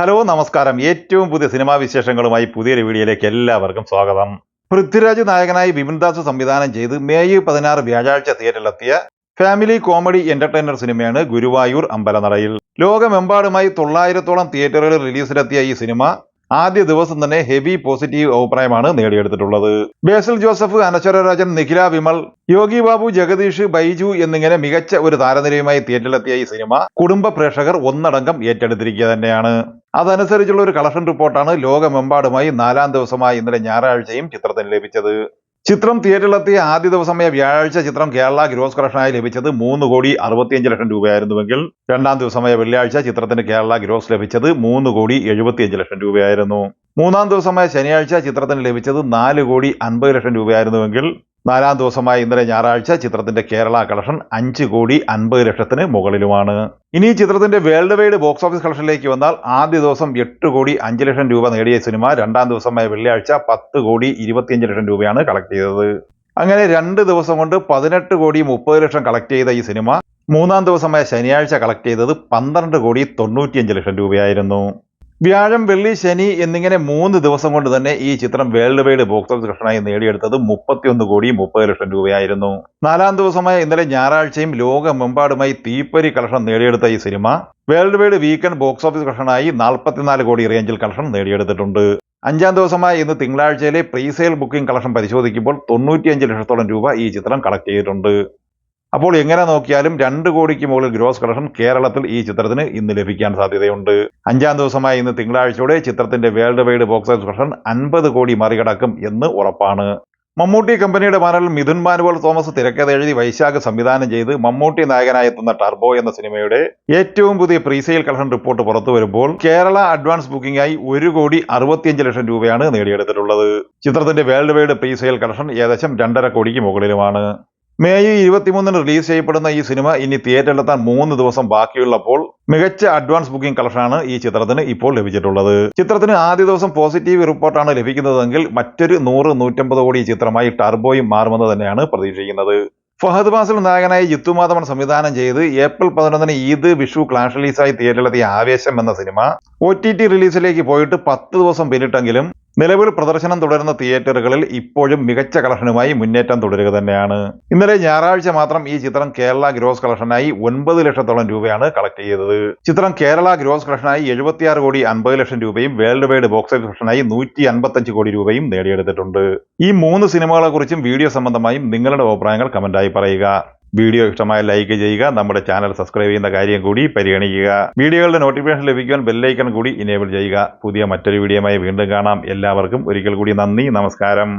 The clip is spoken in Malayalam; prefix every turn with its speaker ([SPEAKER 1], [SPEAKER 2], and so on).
[SPEAKER 1] ഹലോ നമസ്കാരം. ഏറ്റവും പുതിയ സിനിമാ വിശേഷങ്ങളുമായി പുതിയൊരു വീഡിയോയിലേക്ക് എല്ലാവർക്കും സ്വാഗതം. പൃഥ്വിരാജ് നായകനായി വിപിൻദാസ് സംവിധാനം ചെയ്ത് മെയ് പതിനാറ് വ്യാഴാഴ്ച തിയേറ്ററിലെത്തിയ ഫാമിലി കോമഡി എന്റർടൈനർ സിനിമയാണ് ഗുരുവായൂർ അമ്പലനടയിൽ. ലോകമെമ്പാടുമായി തൊള്ളായിരത്തോളം തിയേറ്ററുകളിൽ റിലീസിലെത്തിയ ഈ സിനിമ ആദ്യ ദിവസം തന്നെ ഹെവി പോസിറ്റീവ് അഭിപ്രായമാണ് നേടിയെടുത്തിട്ടുള്ളത്. ബേസിൽ ജോസഫ് അനശ്വരരാജൻ നിഖില വിമൽ യോഗി ബാബു ജഗദീഷ് ബൈജു എന്നിങ്ങനെ മികച്ച ഒരു താരനിരയുമായി തിയേറ്ററിലെത്തിയ ഈ സിനിമ കുടുംബ പ്രേക്ഷകർ ഒന്നടങ്കം ഏറ്റെടുത്തിരിക്കുക തന്നെയാണ്. അതനുസരിച്ചുള്ള ഒരു കളക്ഷൻ റിപ്പോർട്ടാണ് ലോകമെമ്പാടുമായി നാലാം ദിവസമായി ഇന്നലെ ഞായറാഴ്ചയും ചിത്രത്തിന് ലഭിച്ചത്. ചിത്രം തിയേറ്ററിലെത്തിയ ആദ്യ ദിവസമായ വ്യാഴാഴ്ച ചിത്രം കേരള ഗ്രോസ് കളക്ഷനായി ലഭിച്ചത് മൂന്ന് കോടി അറുപത്തിയഞ്ച് ലക്ഷം രൂപയായിരുന്നുവെങ്കിൽ രണ്ടാം ദിവസമായ വെള്ളിയാഴ്ച ചിത്രത്തിന് കേരള ഗ്രോസ് ലഭിച്ചത് മൂന്ന് കോടി എഴുപത്തിയഞ്ച് ലക്ഷം രൂപയായിരുന്നു. മൂന്നാം ദിവസമായ ശനിയാഴ്ച ചിത്രത്തിന് ലഭിച്ചത് നാല് കോടി അൻപത് ലക്ഷം രൂപയായിരുന്നുവെങ്കിൽ നാലാം ദിവസമായ ഇന്നലെ ഞായറാഴ്ച ചിത്രത്തിന്റെ കേരള കളക്ഷൻ അഞ്ച് കോടി അൻപത് ലക്ഷത്തിന് മുകളിലുമാണ്. ഇനി ചിത്രത്തിന്റെ വേൾഡ് വൈഡ് ബോക്സ് ഓഫീസ് കളക്ഷനിലേക്ക് വന്നാൽ ആദ്യ ദിവസം എട്ട് കോടി അഞ്ച് ലക്ഷം രൂപ നേടിയ സിനിമ രണ്ടാം ദിവസമായ വെള്ളിയാഴ്ച പത്ത് കോടി ഇരുപത്തിയഞ്ച് ലക്ഷം രൂപയാണ് കളക്ട് ചെയ്തത്. അങ്ങനെ രണ്ട് ദിവസം കൊണ്ട് പതിനെട്ട് കോടി മുപ്പത് ലക്ഷം കളക്ട് ചെയ്ത ഈ സിനിമ മൂന്നാം ദിവസമായ ശനിയാഴ്ച കളക്ട് ചെയ്തത് പന്ത്രണ്ട് കോടി തൊണ്ണൂറ്റിയഞ്ച് ലക്ഷം രൂപയായിരുന്നു. വ്യാഴം വെള്ളി ശനി എന്നിങ്ങനെ മൂന്ന് ദിവസം കൊണ്ട് തന്നെ ഈ ചിത്രം വേൾഡ് വൈഡ് ബോക്സ് ഓഫീസ് കളക്ഷനായി നേടിയെടുത്തത് മുപ്പത്തിയൊന്ന് കോടി മുപ്പത് ലക്ഷം രൂപയായിരുന്നു. നാലാം ദിവസമായ ഇന്നലെ ഞായറാഴ്ചയും ലോകമെമ്പാടുമായി തീപ്പരി കളക്ഷൻ നേടിയെടുത്ത ഈ cinema world wide weekend box office കളക്ഷനായി നാൽപ്പത്തിനാല് കോടി റേഞ്ചിൽ കളക്ഷൻ നേടിയെടുത്തിട്ടുണ്ട്. അഞ്ചാം ദിവസമായ ഇന്ന് തിങ്കളാഴ്ചയിലെ പ്രീസെയിൽ ബുക്കിംഗ് കളക്ഷൻ പരിശോധിക്കുമ്പോൾ തൊണ്ണൂറ്റിയഞ്ച് ലക്ഷത്തോളം രൂപ ഈ ചിത്രം കളക്ട് ചെയ്തിട്ടുണ്ട്. അപ്പോൾ എങ്ങനെ നോക്കിയാലും രണ്ട് കോടിക്ക് മുകളിൽ ഗ്രോസ് കളക്ഷൻ കേരളത്തിൽ ഈ ചിത്രത്തിന് ഇന്ന് ലഭിക്കാൻ സാധ്യതയുണ്ട്. അഞ്ചാം ദിവസമായ ഇന്ന് തിങ്കളാഴ്ചയോടെ ചിത്രത്തിന്റെ world wide box office collection അൻപത് കോടി മറികടക്കും എന്ന് ഉറപ്പാണ്. മമ്മൂട്ടി കമ്പനിയുടെ ബാനറിൽ മിഥുൻ മാനുവൽ തോമസ് തിരക്കഥ എഴുതി വൈശാഖ് സംവിധാനം ചെയ്ത് മമ്മൂട്ടി നായകനായി എത്തുന്ന ടർബോ എന്ന സിനിമയുടെ ഏറ്റവും പുതിയ പ്രീസെയിൽ കളക്ഷൻ റിപ്പോർട്ട് പുറത്തു വരുമ്പോൾ കേരള അഡ്വാൻസ് ബുക്കിംഗായി ഒരു കോടി അറുപത്തിയഞ്ച് ലക്ഷം രൂപയാണ് നേടിയെടുത്തിട്ടുള്ളത്. ചിത്രത്തിന്റെ വേൾഡ് വൈഡ് പ്രീസെയിൽ കളക്ഷൻ ഏകദേശം രണ്ടര കോടിക്ക് മുകളിലുമാണ്. മെയ് ഇരുപത്തിമൂന്നിന് റിലീസ് ചെയ്യപ്പെടുന്ന ഈ സിനിമ ഇനി തിയേറ്ററിലെത്താൻ മൂന്ന് ദിവസം ബാക്കിയുള്ളപ്പോൾ മികച്ച അഡ്വാൻസ് ബുക്കിംഗ് കളക്ഷനാണ് ഈ ചിത്രത്തിന് ഇപ്പോൾ ലഭിച്ചിട്ടുള്ളത്. ചിത്രത്തിന് ആദ്യ ദിവസം പോസിറ്റീവ് റിപ്പോർട്ടാണ് ലഭിക്കുന്നതെങ്കിൽ മറ്റൊരു നൂറ് നൂറ്റമ്പത് കോടി ചിത്രമായി ടർബോയും മാറുമെന്ന് തന്നെയാണ് പ്രതീക്ഷിക്കുന്നത്. ഫഹദ് ഫാസിൽ നായകനായി ജിത്തു മാധവൻ സംവിധാനം ചെയ്ത് ഏപ്രിൽ പതിനൊന്നിന് ഈദ് വിഷു ക്ലാഷ് റിലീസായി തിയേറ്ററിലെത്തിയ ആവേശം എന്ന സിനിമ. ഒ ടി ടി റിലീസിലേക്ക് പോയിട്ട് പത്ത് ദിവസം പിന്നിട്ടെങ്കിലും നിലവിൽ പ്രദർശനം തുടരുന്ന തിയേറ്ററുകളിൽ ഇപ്പോഴും മികച്ച കളക്ഷനുമായി മുന്നേറ്റം തുടരുക തന്നെയാണ്. ഇന്നലെ ഞായറാഴ്ച മാത്രം ഈ ചിത്രം കേരള ഗ്രോസ് കളക്ഷനായി ഒൻപത് ലക്ഷത്തോളം രൂപയാണ് കളക്ട് ചെയ്തത്. ചിത്രം കേരള ഗ്രോസ് കളക്ഷനായി എഴുപത്തിയാറ് കോടി അൻപത് ലക്ഷം രൂപയും വേൾഡ് വൈഡ് ബോക്സ് ഓഫീസ് കളക്ഷനായി നൂറ്റി അൻപത്തഞ്ച് കോടി രൂപയും നേടിയെടുത്തിട്ടുണ്ട്. ഈ മൂന്ന് സിനിമകളെ കുറിച്ചും വീഡിയോ സംബന്ധമായും നിങ്ങളുടെ അഭിപ്രായങ്ങൾ കമന്റായി പറയുക. വീഡിയോ ഇഷ്ടമായ ലൈക്ക് ചെയ്യുക നമ്മുടെ ചാനൽ സബ്സ്ക്രൈബ് ചെയ്യുന്ന കാര്യം കൂടി പരിഗണിക്കുക. വീഡിയോകളുടെ നോട്ടിഫിക്കേഷൻ ലഭിക്കുവാൻ ബെല്ലൈക്കൺ കൂടി ഇനേബിൾ ചെയ്യുക. പുതിയ മറ്റൊരു വീഡിയോയുമായി വീണ്ടും കാണാം. എല്ലാവർക്കും ഒരിക്കൽ കൂടി നന്ദി നമസ്കാരം.